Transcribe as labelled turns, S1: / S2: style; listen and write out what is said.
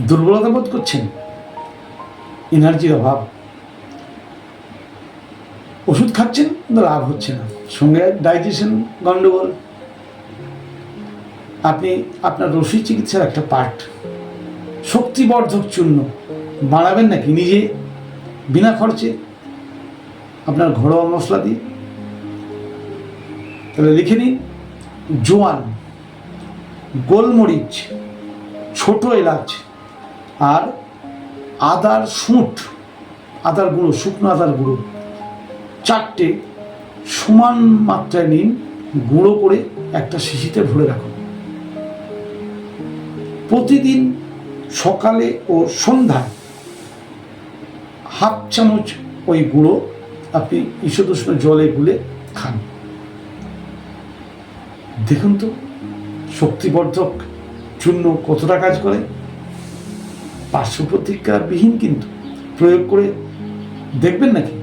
S1: দুর্বলতা বোধ করছেন? এনার্জির অভাব। ওষুধ খাচ্ছেন, কিন্তু লাভ হচ্ছে না। সঙ্গে ডাইজেশন গন্ডগোল। আপনি আপনার রসি চিকিৎসার একটা পার্ট শক্তিবর্ধক চূর্ণ। বানাবেন নাকি? নিজে, বিনা খরচে। আপনার ঘরোয়া মশলা দিয়ে। তাহলে লিখে নিন, জোয়ান, গোলমরিচ, ছোট এলাচ আর আদার সুঁট, আদার গুঁড়ো, শুকনো আদার গুঁড়ো, চারটে সমান মাত্রায় নিন, গুঁড়ো করে একটা শিশিতে ভরে রাখুন। প্রতিদিন সকালে ও সন্ধ্যায় হাফ চামচ ওই গুঁড়ো আপনি ঈষদুষ্ণ জলে গুলে খান। দেখুন তো, শক্তিবর্ধক চূর্ণ কতটা কাজ করে? পার্শ্ব প্রতিক্রিয়াবিহীন কিন্তু প্রয়োগ করে দেখবেন নাকি?